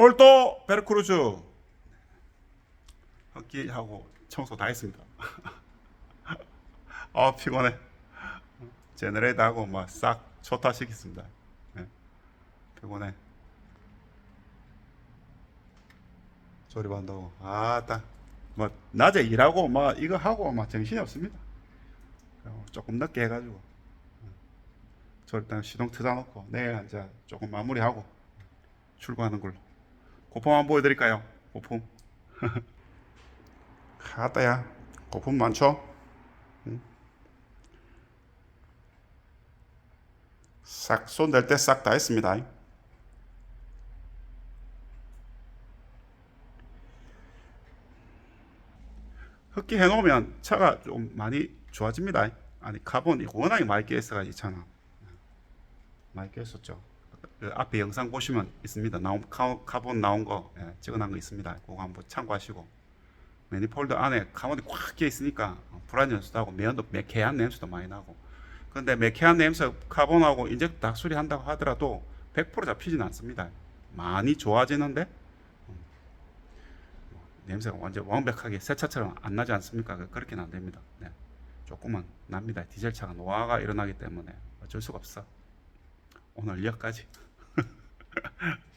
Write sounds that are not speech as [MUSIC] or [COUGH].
오늘 또 베르크루즈 헛기하고 청소 다 했습니다. [LAUGHS] 아 피곤해. 제너레이터 하고 막 싹 초타 시켰습니다. 네. 피곤해. 조립한다고. 아따. 뭐 낮에 일하고 막 이거 하고 막 정신이 없습니다. 조금 늦게 해가지고 저 일단 시동 트다 놓고 내일 이제 조금 마무리하고 출고하는 걸로. 고품 한번 보여드릴까요? 고품. [LAUGHS] 하다야. 고품 많죠? 싹 손 댈 때 싹 다 했습니다. 흡기 해놓으면 차가 좀 많이 좋아집니다. 아니 카본이 워낙에 많이 껴있어가지고 이 차는 많이 껴있었죠. 그 앞에 영상 보시면 있습니다. 나온 카, 카본 나온 거 예, 찍어놓은 거 있습니다. 그거 한번 참고하시고 매니폴드 안에 카본이 꽉 끼어 있으니까 불안 연수도 하고 매연도 매캐한 냄새도 많이 나고 근데 매캐한 냄새 카본하고 인젝트 다 수리한다고 하더라도 100% 잡히지는 않습니다. 많이 좋아지는데 음, 뭐 냄새가 완전 완벽하게 새 차처럼 안 나지 않습니까? 그- 그렇게는 안 됩니다. 네. 조금은 납니다. 디젤 차가 노화가 일어나기 때문에 어쩔 수가 없어. 오늘 여기까지. [LAUGHS]